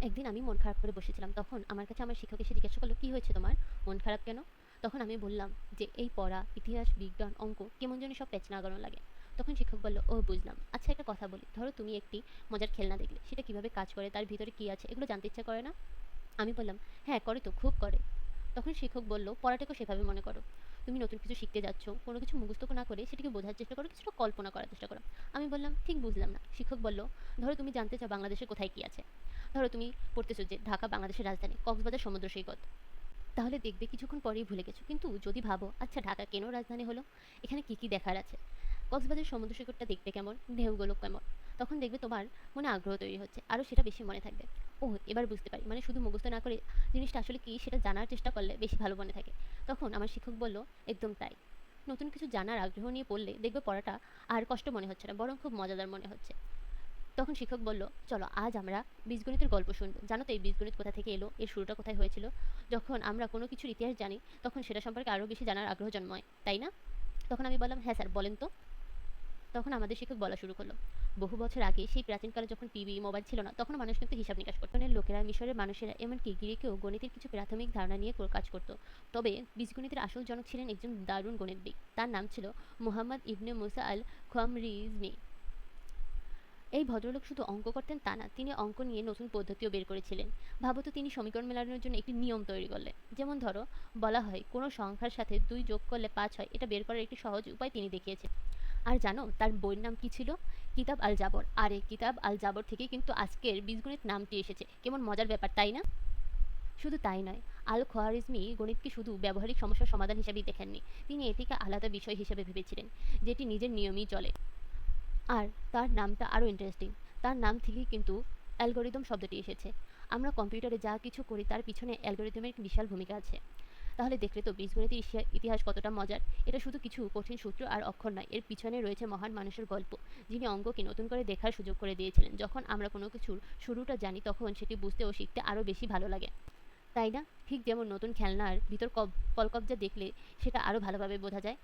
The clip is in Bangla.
একদিন আমি মন খারাপ করে বসেছিলাম, তখন আমার কাছে আমার শিক্ষক এসে জিজ্ঞাসা করল, কী হয়েছে তোমার? মন খারাপ কেন? তখন আমি বললাম যে, এই পড়া, ইতিহাস, বিজ্ঞান, অঙ্ক, কেমন জানি সব পেছনা আগানো লাগে। তখন শিক্ষক বলল ও বুঝলাম। আচ্ছা একটা কথা বলি। ধরো তুমি একটি মজার খেলনা দেখলে, সেটা কীভাবে কাজ করে, তার ভিতরে কী আছে, এগুলো জানতে ইচ্ছা করে না? আমি বললাম হ্যাঁ করে তো, খুব করে। তখন শিক্ষক বলল, পড়াটাকেও সেভাবে মনে করো। তুমি নতুন কিছু শিখতে যাচ্ছ, কোনো কিছু মুখস্থ না করে সেটাকে বোঝার চেষ্টা করো, কিছুটা কল্পনা করার চেষ্টা করো। আমি বললাম, ঠিক বুঝলাম না। শিক্ষক বলল, ধরো তুমি জানতে চাও বাংলাদেশের কোথায় কী আছে। ধরো তুমি পড়তেছো যে ঢাকা, বাংলাদেশের রাজধানী, কক্সবাজার, সমুদ্র সৈকত। তাহলে দেখবে কিছুক্ষণ পরেই ভুলে গেছো। কিন্তু যদি ভাবো আচ্ছা ঢাকা কেন রাজধানী হলো? এখানে কি কি দেখার আছে? কক্সবাজার, সমুদ্র সৈকতটা দেখতে কেমন? ঢেউগুলো কেমন? তখন দেখবে তোমার মনে আগ্রহ তৈরি হচ্ছে আরও সেটা বেশি মনে থাকবে। ও এবার বুঝতে পারি। মানে শুধু মুখস্থ না করে জিনিসটা আসলে কি সেটা জানার চেষ্টা করলে বেশি ভালো মনে থাকে। তখন আমার শিক্ষক বলল, একদম তাই। নতুন কিছু জানার আগ্রহ নিয়ে পড়লে দেখবে পড়াটা আর কষ্ট মনে হচ্ছে না, বরং খুব মজাদার মনে হচ্ছে। তখন শিক্ষক বলল, চলো, আজ আমরা বীজগণিতের গল্প শুনব। জানো তো এই বীজগণিত কোথা থেকে এলো? এর শুরুটা কোথায় হয়েছিল? যখন আমরা কোনো কিছুর ইতিহাস জানি, তখন সেটা সম্পর্কে আরও বেশি জানার আগ্রহ জন্মায়, তাই না? তখন আমি বললাম হ্যাঁ স্যার, বলেন তো। তখন আমাদের শিক্ষক বলা শুরু করল। বহু বছর আগে সেই প্রাচীনকালে যখন টিভি মোবাইল ছিল না, তখন মানুষ কিন্তু হিসাব নিকাশ করতো। লোকেরা, মিশরের মানুষেরা, এমনকি গ্রিকেও গণিতের কিছু প্রাথমিক ধারণা নিয়ে কাজ করতো। তবে বীজগণিতের আসল জনক ছিলেন একজন দারুণ গণিতবিদ। তার নাম ছিল মোহাম্মদ ইবনে মুসা আল খোয়ামরিজমি এই ভদ্রলোক শুধু অঙ্ক করতেন তা না, তিনি অঙ্ক নিয়ে নতুন পদ্ধতিও বের করেছিলেন। ভাবতো তিনি সমীকরণ মেলানোর জন্য একটি নিয়ম তৈরি করলেন। যেমন ধরো, বলা হয়, কোনো সংখ্যার সাথে দুই যোগ করলে পাঁচ হয়, এটা বের করার একটি সহজ উপায় তিনি দেখিয়েছেন। আর জানো, তার বইয়ের নাম কি ছিল? কিতাব আল জাবর। আর এই কিতাব আল জাবর থেকেই কিন্তু আজকের বীজগণিত নামটি এসেছে। কেমন মজার ব্যাপার, তাই না? শুধু তাই নয়, আল খোয়ারিজমি গণিতকে শুধু ব্যবহারিক সমস্যার সমাধান হিসেবেই দেখেননি। তিনি এটিকে আলাদা বিষয় হিসেবে ভেবেছিলেন, যেটি নিজের নিয়মেই চলে। আর তার নামটা আরও ইন্টারেস্টিং তার নাম থেকেই কিন্তু অ্যালগোরিদম শব্দটি এসেছে। আমরা কম্পিউটারে যা কিছু করি, তার পিছনে অ্যালগোরিদমের বিশাল ভূমিকা আছে। তাহলে দেখলে তো বীজগণিতের ইতিহাস কতটা মজার। এটা শুধু কিছু কঠিন সূত্র আর অক্ষর নয়, এর পিছনে রয়েছে মহান মানুষের গল্প, যিনি অঙ্ককে নতুন করে দেখার সুযোগ করে দিয়েছিলেন। যখন আমরা কোনো কিছুর শুরুটা জানি, তখন সেটি বুঝতে ও শিখতে আরও বেশি ভালো লাগে। তাই না? ঠিক যেমন নতুন খেলনার ভিতর কব কলকবজা দেখলে সেটা আরও ভালোভাবে বোঝা যায়।